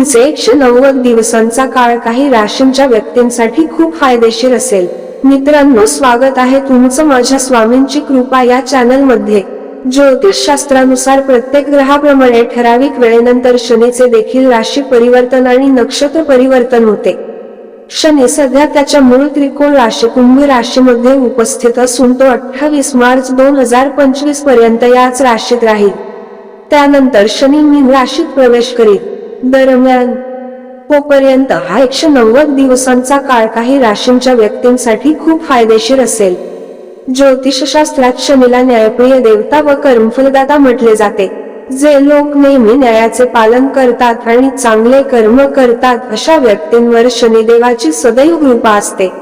पुढचे एकशे नव्वद दिवसांचा काळ काही राशींच्या व्यक्तींसाठी खूप फायदेशीर असेल. मित्रांनो स्वागत आहे तुमचं माझ्या स्वामींची कृपा या चॅनलमध्ये ज्योतिष शास्त्रानुसार प्रत्येक ग्रहाप्रमाणे ठराविक वेळेनंतर शनीचे देखील राशी परिवर्तन आणि नक्षत्र परिवर्तन होते. शनी सध्या त्याच्या मूळ त्रिकोण राशी कुंभ राशीमध्ये उपस्थित असून तो अठ्ठावीस मार्च दोन हजार पंचवीसपर्यंत याच राशीत राहील. त्यानंतर शनी मीन राशीत प्रवेश करीत दरम्यान तोपर्यंत हा एकशे नव्वद दिवसांचा काळ काही राशींच्या व्यक्तींसाठी खूप फायदेशीर असेल. ज्योतिषशास्त्रात शनीला न्यायप्रिय देवता व कर्मफलदाता म्हटले जाते. जे लोक नेहमी न्यायाचे पालन करतात आणि चांगले कर्म करतात अशा व्यक्तींवर शनिदेवाची सदैव कृपा असते.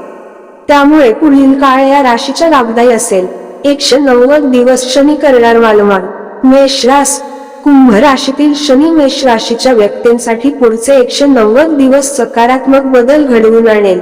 त्यामुळे पुढील काळ या राशीच्या लाभदायी असेल. एकशे नव्वद दिवस शनी करणार मालमान. मेष रास कुंभ राशीतील शनी मेष राशीच्या व्यक्तींसाठी पुढचे एकशे नव्वद दिवस सकारात्मक बदल घडवून आणेल.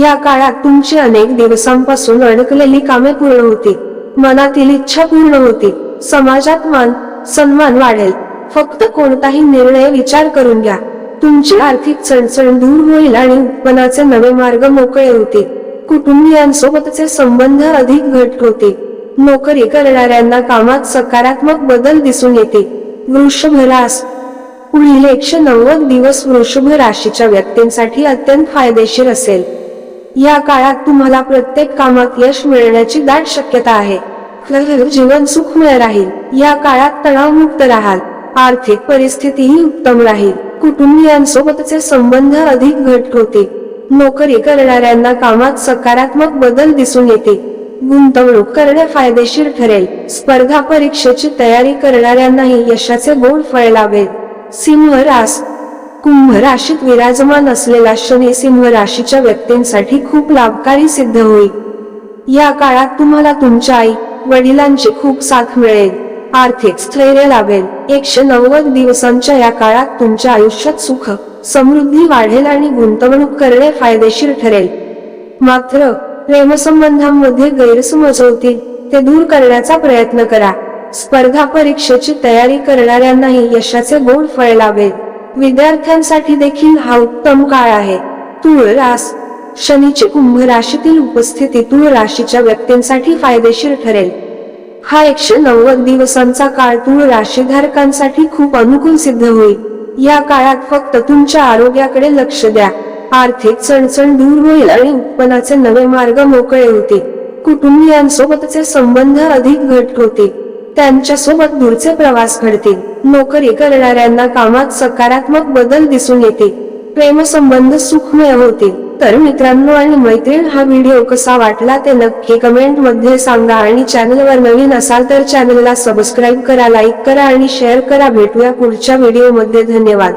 या काळात तुमची अनेक दिवसांपासून अडकलेली कामे पूर्ण होती मनातील इच्छा पूर्ण होती समाजात मान सन्मान वाढेल. फक्त कोणताही निर्णय विचार करून घ्या. तुमची आर्थिक चणचण दूर होईल आणि उत्पन्नाचे नवे मार्ग मोकळे होतील. कुटुंबियांसोबतचे संबंध अधिक घट होतील. नोकरी करणाऱ्यांना कामात सकारात्मक बदल दिसून येते. वृषभ रास पुढील एकशे नव्वद दिवस वृषभ राशीच्या व्यक्तींसाठी अत्यंत फायदेशीर असेल. या काळात तुम्हाला प्रत्येक कामात यश मिळण्याची दाट शक्यता आहे. जीवन सुखमय राहील. या काळात तणावमुक्त राहाल. आर्थिक परिस्थितीही उत्तम राहील. कुटुंबियांसोबतचे संबंध अधिक घट होते. नोकरी करणाऱ्यांना कामात सकारात्मक बदल दिसून येते. गुंतवणूक करणे फायदेशीर ठरेल. स्पर्धा परीक्षेची तयारी करणाऱ्यांनाही यशाचे गोड फळ लावेल सिंह रास कुंभ राशीत विराजमान असलेला शनी सिंह राशीच्या व्यक्तींसाठी खूप लाभकारी सिद्ध होईल. या काळात तुम्हाला तुमच्या आई वडिलांची खूप साथ मिळेल. आर्थिक स्थैर्य लाभेल. एकशे नव्वद दिवसांच्या या काळात तुमच्या आयुष्यात सुख समृद्धी वाढेल आणि गुंतवणूक करणे फायदेशीर ठरेल. मात्र प्रेमसंबंधांमध्ये गैरसमज होतील ते दूर करण्याचा प्रयत्न करा. स्पर्धा परीक्षेची तयारी करणाऱ्यांनाही यशाचे गोड फळ लावेल विद्यार्थ्यांसाठी देखील हा उत्तम काळ आहे. तुळ रास शनीची कुंभ राशीतील उपस्थिती तुळ राशीच्या व्यक्तींसाठी फायदेशीर ठरेल. हा एकशे नव्वद दिवसांचा काळ तुळ राशीधारकांसाठी खूप अनुकूल सिद्ध होईल. या काळात फक्त तुमच्या आरोग्याकडे लक्ष द्या. आर्थिक चणचण दूर होईल आणि उत्पन्नाचे नवे मार्ग मोकळे होतील. कुटुंबियांसोबतचे संबंध अधिक घट होतील. त्यांच्यासोबत दूरचे प्रवास घडतील. नोकरी करणाऱ्यांना कामात सकारात्मक बदल दिसून येतील. प्रेमसंबंध सुखमय होतील. तर मित्रांनो आणि मैत्रीण हा व्हिडिओ कसा वाटला ते नक्की कमेंटमध्ये सांगा आणि चॅनलवर नवीन असाल तर चॅनलला सबस्क्राईब करा लाईक करा आणि शेअर करा. भेटूया पुढच्या व्हिडिओमध्ये धन्यवाद.